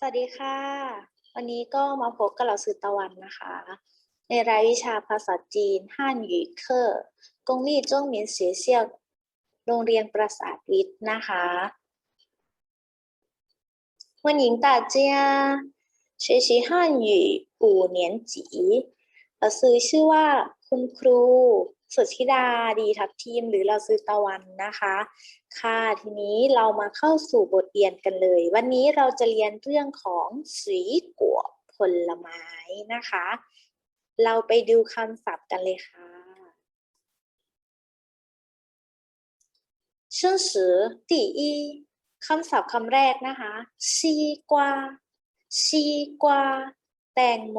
สวัสดีค่ะ วันนี้ก็มาพบกับเราสื่อตะวันนะคะ ในรายวิชาภาษาจีนฮั่นหยูเคอร์กงลี่จ้งเหมียนเสียเซียวโรงเรียนประสาทวิทย์นะคะ欢迎大家学习汉语五年级เราซื้อชื่อว่าคุณครู สุธิดาดีทัพทีมหรือเราซื้อตะวันนะคะ ค่ะทีนี้เรามาเข้าสู่บทเรียนกันเลย วันนี้เราจะเรียนเรื่องของสีกัวผลไม้นะคะ เราไปดูคำศัพท์กันเลยค่ะชื่อสือ第一คำศัพท์คำแรกนะคะซีกวาซีกวาแตงโม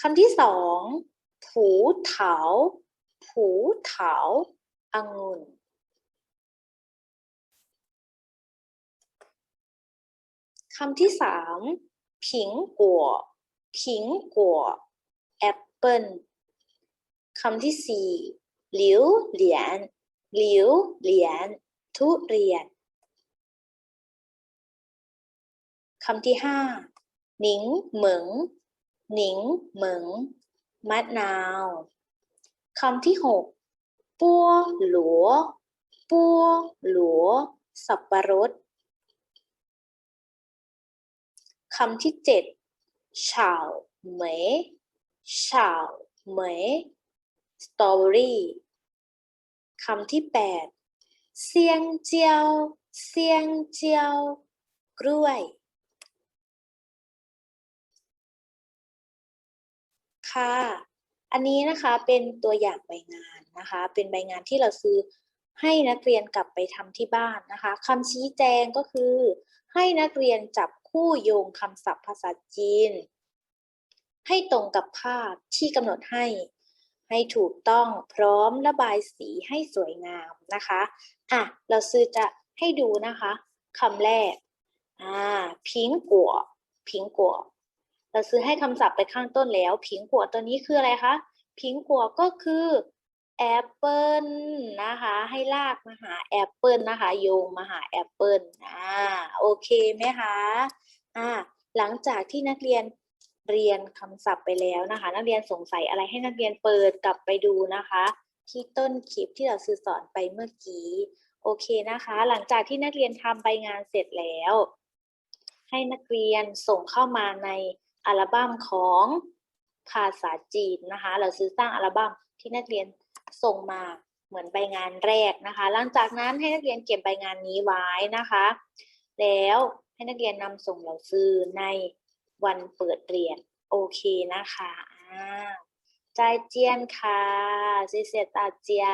คำที่สองผูเถา ผูเถาองุ่นคำที่สามผิงกัวผิงกัวแอปเปิลคำที่สี่หลิวเหลียนหลิวเหลียนทุเรียนคำที่ห้าหนิงเหมิงหนิงเหมิงมะนาว คำที่หกปัวหลัวปัวหลัวสับปะรดคำที่เจ็ดฉาวเหมยฉาวเหมยสตรอเบอรี่คำที่แปดเซียงเจียวเซียงเจียวกล้วยค่ะ อันนี้นะคะเป็นตัวอย่างใบงานนะคะ เป็นใบงานที่เราซื้อให้นักเรียนกลับไปทำที่บ้านนะคะคำชี้แจงก็คือ ให้นักเรียนจับคู่โยงคำศัพท์ภาษาจีน ให้ตรงกับภาพที่กำหนดให้ให้ถูกต้องพร้อมระบายสีให้สวยงามนะคะอะเราซื้อจะให้ดูนะคะคำแรกอ่าพิงกัวพิงกัว เราซื้อให้คำศัพท์ไปข้างต้นแล้ว ผิงกัวตัวนี้คืออะไรคะผิงกัวก็คือแอปเปิลนะคะ ให้ลากมาหาแอปเปิลนะคะโยงมาหาแอปเปิลอ่าโอเคไหมคะอ่าหลังจากที่นักเรียนเรียนคำศัพท์ไปแล้วนะคะ นักเรียนสงสัยอะไรให้นักเรียนเปิดกลับไปดูนะคะ ที่ต้นคลิปที่เราซื้อสอนไปเมื่อกี้โอเคนะคะ หลังจากที่นักเรียนทำใบงานเสร็จแล้ว ให้นักเรียนส่งเข้ามาใน อัลบั้มของภาษาจีนนะคะเราซื้อสร้างอัลบั้มที่นักเรียนส่งมาเหมือนใบงานแรกนะคะ หลังจากนั้นให้นักเรียนเก็บใบงานนี้ไว้นะคะ แล้วให้นักเรียนนำส่งเราซื้อในวันเปิดเรียนโอเคนะคะอ่าใจเจียนค่ะซีเสียตาเจีย